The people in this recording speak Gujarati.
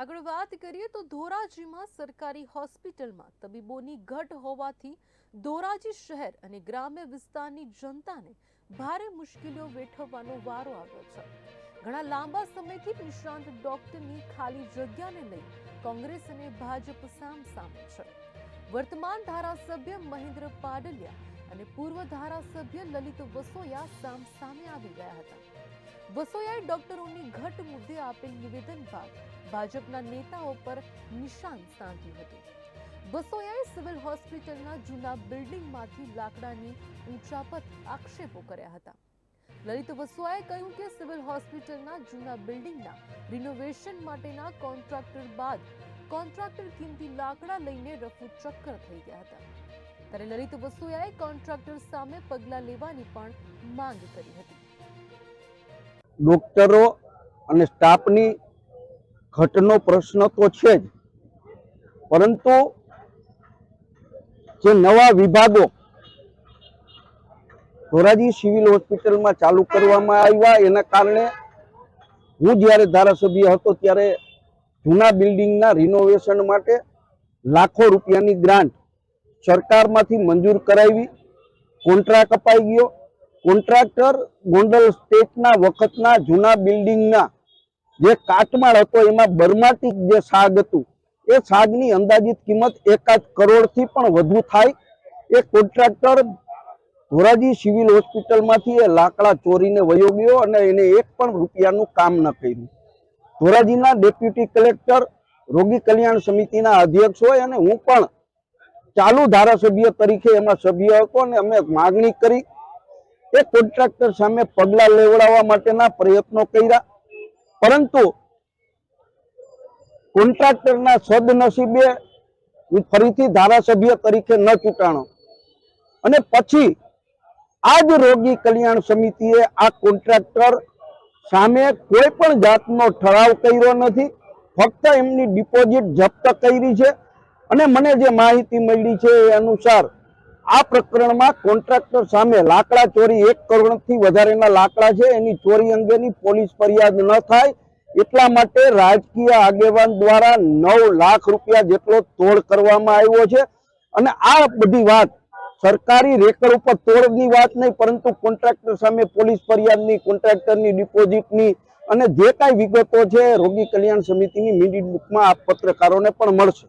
આગળ વાત કરીએ તો ધોરાજીમાં સરકારી હોસ્પિટલમાં તબીબોની ઘટ હોવાથી ધોરાજી શહેર અને ગ્રામ્ય વિસ્તારની જનતાને ભારે મુશ્કેલીઓ વેઠવવાનો વારો આવ્યો છે. ઘણા લાંબા સમયથી નિષ્ણાંત ડોક્ટરની ખાલી જગ્યાને લઈ કોંગ્રેસ અને ભાજપ સામ સામે છે. વર્તમાન ધારાસભ્ય મહેન્દ્ર પાડલિયા અને પૂર્વ ધારાસભ્ય લલિત વસોયા સામ, સામે આવી ગયા હતા. વસોયાએ ડોક્ટરોની ઘટ મુદ્દે આપેલ નિવેદન બાદ ભાજપના નેતાઓ પર નિશાન સાધ્યું હતું. વસોયાએ સિવિલ હોસ્પિટલના જૂના બિલ્ડિંગમાંથી લાકડાની ઊંચાપત આક્ષેપો કર્યા હતા. લલિત વસોયાએ કહ્યું કે સિવિલ હોસ્પિટલના જૂના બિલ્ડિંગના રિનોવેશન માટેના કોન્ટ્રાક્ટર બાદ કોન્ટ્રાક્ટર કિંમતી લાકડા લઈને રફુ ચક્કર થઈ ગયા હતા. ત્યારે લલિત વસુયાએ કોન્ટ્રાક્ટર સામે પગલાં લેવાની પણ માંગ કરી હતી. ડોક્ટરો અને સ્ટાફની ઘટનો પ્રશ્ન તો છે જ, પરંતુ જે નવા વિભાગો ધોરાજી સિવિલ હોસ્પિટલમાં ચાલુ કરવામાં આવ્યા, એના કારણે હું જ્યારે ધારાસભ્ય હતો ત્યારે જૂના બિલ્ડિંગના રિનોવેશન માટે લાખો રૂપિયાની ગ્રાન્ટ સરકારમાંથી મંજૂર કરાવી, કોન્ટ્રાક્ટ અપાઈ ગયો. કોન્ટ્રાક્ટર ગોંડલ સ્ટેટના વખતના જૂના બિલ્ડિંગના જે કાટમાળ હતો, એમાં બર્માટિક જે સાગ હતું, એ સાગની અંદાજિત કિંમત એકાદ કરોડથી પણ વધુ થાય. એ કોન્ટ્રાક્ટર ધોરાજી સિવિલ હોસ્પિટલમાંથી એ લાકડા ચોરીને વયો ગયો અને એને એક પણ રૂપિયાનું કામ ન કર્યું. ધોરાજીના ડેપ્યુટી કલેક્ટર, રોગી કલ્યાણ સમિતિના અધ્યક્ષ હોય અને હું પણ ચાલુ ધારાસભ્ય તરીકે એમાં સભ્ય હતો અને અમે માગણી કરી. એ કોન્ટ્રાક્ટર સામે પગલાં લેવડાવવા માટેના પ્રયત્નો કર્યા. પરંતુ કોન્ટ્રાક્ટરના સદનસીબે ફરીથી ધારાસભ્ય તરીકે ન ચૂંટાણો. અને પછી આ જ રોગી કલ્યાણ સમિતિએ આ કોન્ટ્રાક્ટર સામે કોઈ પણ જાતનો ઠરાવ કર્યો નથી. ફક્ત એમની ડિપોઝિટ જપ્ત કરી છે. અને મને જે માહિતી મળી છે એ અનુસાર આ પ્રકરણમાં કોન્ટ્રાક્ટર સામે લાકડા ચોરી એક કરોડથી વધારેના લાકડા છે. એની ચોરી અંગેની પોલીસ ફરિયાદ ન થાય એટલા માટે રાજકીય આગેવાન દ્વારા નવ લાખ રૂપિયા જેટલો તોડ કરવામાં આવ્યો છે. અને આ બધી વાત સરકારી રેકર્ડ ઉપર તોડની વાત નહીં, પરંતુ કોન્ટ્રાક્ટર સામે પોલીસ ફરિયાદની, કોન્ટ્રાક્ટરની ડિપોઝિટની અને જે કાંઈ વિગતો છે, રોગી કલ્યાણ સમિતિની મિનિટ બુકમાં આ પત્રકારોને પણ મળશે.